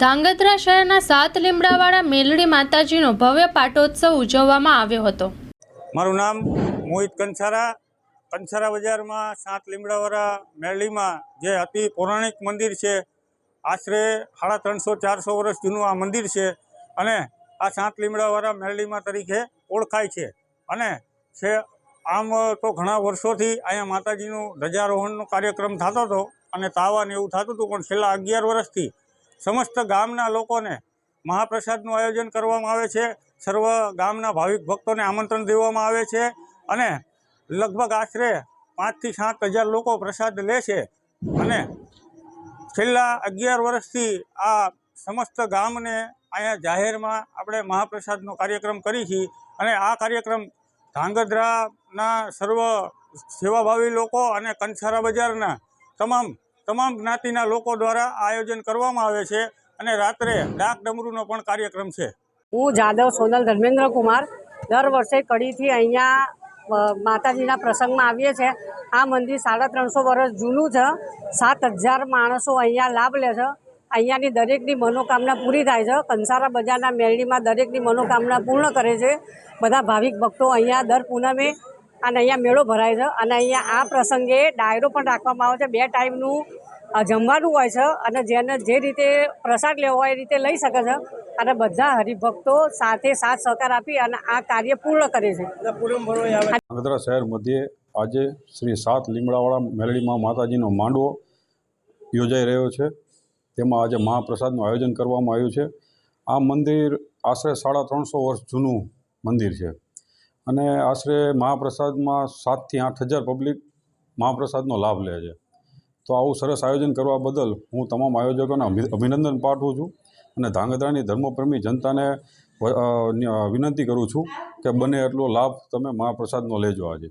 ધાંગધ્રા શહેરના સાત લીમડાવાળા મેલડી માતાજીનો ભવ્ય પાટોત્સવ ઉજવવામાં આવ્યો હતો. મારું નામ મોહિત કંસારા. કંસારા બજારમાં સાત લીમડાવાળા મેલડીમાં જે અતિ પૌરાણિક મંદિર છે, આશરે સાડા ત્રણસો, ચારસો વર્ષ જૂનું આ મંદિર છે અને આ સાત લીમડાવાળા મેલડીમાં તરીકે ઓળખાય છે. અને છે, આમ તો ઘણા વર્ષોથી અહીંયા માતાજીનું ધ્વજારોહણનો કાર્યક્રમ થતો હતો અને તાવાને એવું થતું હતું, પણ છેલ્લા અગિયાર વર્ષથી સમસ્ત ગામના લોકોને મહાપ્રસાદનું આયોજન કરવામાં આવે છે. સર્વ ગામના ભાવિક ભક્તોને આમંત્રણ દેવામાં આવે છે અને લગભગ આશરે પાંચથી સાત હજાર લોકો પ્રસાદ લે છે. અને છેલ્લા અગિયાર વર્ષથી આ સમસ્ત ગામને અહીંયા જાહેરમાં આપણે મહાપ્રસાદનો કાર્યક્રમ કરી છીએ અને આ કાર્યક્રમ ધાંગધ્રાના સર્વ સેવાભાવી લોકો અને કંસારા બજારના તમામ તમામ જ્ઞાતિના લોકો દ્વારા આયોજન કરવામાં આવે છે અને રાત્રે ડાક ડમરૂનો પણ કાર્યક્રમ છે. હું જાદવ સોનલ ધર્મેન્દ્ર કુમાર દર વર્ષે કડીથી અહીંયા માતાજીના પ્રસંગમાં આવીએ છીએ. આ મંદિર સાડા ત્રણસો વર્ષ જૂનું છે. સાત હજાર માણસો અહીંયા લાભ લે છે. અહીંયાની દરેકની મનોકામના પૂરી થાય છે. કંસારા બજારના મેરડીમાં દરેકની મનોકામના પૂર્ણ કરે છે. બધા ભાવિક ભક્તો અહીંયા દર પૂનમે અને અહીંયા મેળો ભરાય છે. અને અહીંયા આ પ્રસંગે ડાયરો પણ રાખવામાં આવે છે. બે ટાઈમનું જમવાનું હોય છે અને જેને જે રીતે પ્રસાદ લેવો હોય એ રીતે લઈ શકે છે. અને બધા હરિભક્તો સાથે સાથ સહકાર આપી અને આ કાર્ય પૂર્ણ કરે છે. વડોદરા શહેર મધ્યે આજે શ્રી સાત લીમડાવાળા મેલડીમાં માતાજીનો માંડવો યોજાઈ રહ્યો છે. તેમાં આજે મહાપ્રસાદનું આયોજન કરવામાં આવ્યું છે. આ મંદિર આશરે સાડા ત્રણસો વર્ષ જૂનું મંદિર છે. અને આશરે મહાપ્રસાદમાં સાતથી આઠ હજાર પબ્લિક મહાપ્રસાદનો લાભ લે છે. તો આવું સરસ આયોજન કરવા બદલ હું તમામ આયોજકોને અભિનંદન પાઠવું છું અને ધાંગધ્રાની ધર્મપ્રેમી જનતાને વિનંતી કરું છું કે બને એટલો લાભ તમે મહાપ્રસાદનો લેજો આજે.